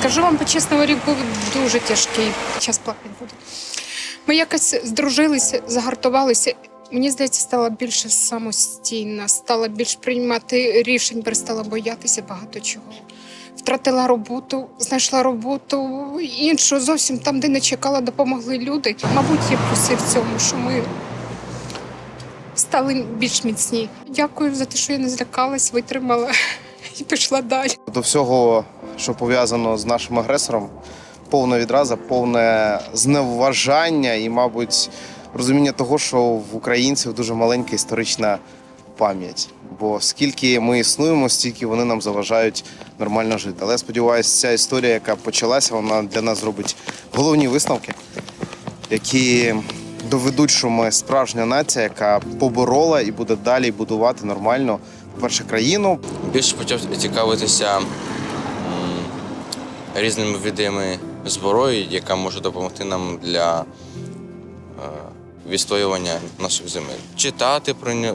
Скажу вам по-чесному, рік був дуже тяжкий. Час плакати буду. Ми якось здружилися, загартувалися. Мені здається, стала більше самостійна, стала більш приймати рішень, перестала боятися багато чого. Втратила роботу, знайшла роботу іншу, зовсім там, де не чекала, допомогли люди. Мабуть, є плюси в цьому, що ми стали більш міцні. Дякую за те, що я не злякалась, витримала і пішла далі. До всього, що пов'язано з нашим агресором, повна відраза, повне зневажання і, мабуть, розуміння того, що в українців дуже маленька історична пам'ять. Бо скільки ми існуємо, стільки вони нам заважають нормально жити. Але я сподіваюся, ця історія, яка почалася, вона для нас зробить головні висновки, які доведуть, що ми справжня нація, яка поборола і буде далі будувати нормально, по-перше, країну, більше почав цікавитися різними видами зброї, яка може допомогти нам для е, відстоювання наших земель. Читати про, е,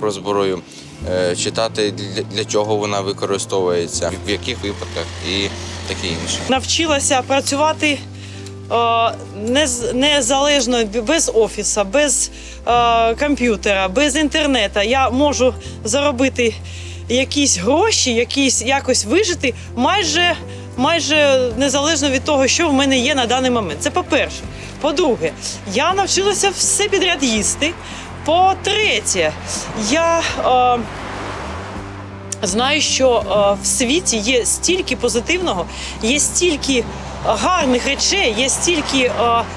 про зброю, е, читати для, чого вона використовується, в яких випадках і таке інше. навчилася працювати нез- незалежно без офіса, без е, комп'ютера, без інтернету. Я можу заробити якісь гроші, якісь якось вижити майже, майже незалежно від того, що в мене є на даний момент. Це по-перше. По-друге, я навчилася все підряд їсти. По-третє, я. Е, знаю, що е, в світі є стільки позитивного, є стільки гарних речей, є стільки е,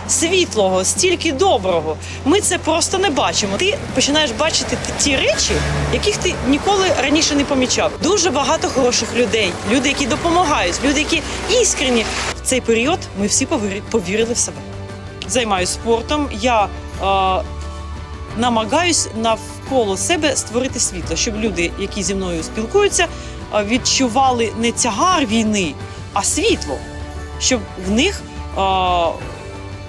світлого, стільки доброго. Ми це просто не бачимо. Ти починаєш бачити ті речі, яких ти ніколи раніше не помічав. Дуже багато хороших людей, люди, які допомагають, люди, які іскренні. В цей період ми всі повірили, в себе. Займаюся спортом. Я е, намагаюсь навколо себе створити світло, щоб люди, які зі мною спілкуються, відчували не тягар війни, а світло, щоб в них а,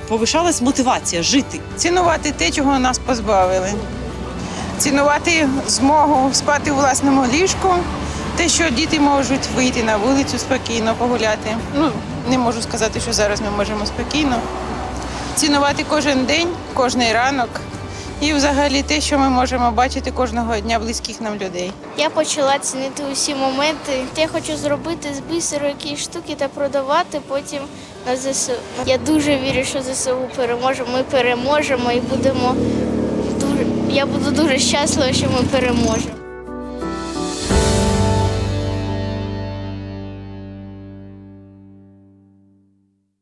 повишалась мотивація жити. цінувати те, чого нас позбавили, цінувати змогу спати у власному ліжку, те, що діти можуть вийти на вулицю спокійно погуляти. Ну, не можу сказати, що зараз ми можемо спокійно. Цінувати кожен день, кожний ранок і взагалі те, що ми можемо бачити кожного дня близьких нам людей. Я почала цінити усі моменти. Я хочу зробити з бісеру якісь штуки та продавати потім на ЗСУ. Я дуже вірю, що ЗСУ переможе. Ми переможемо і будемо дуже. Я буду дуже щаслива, що ми переможемо.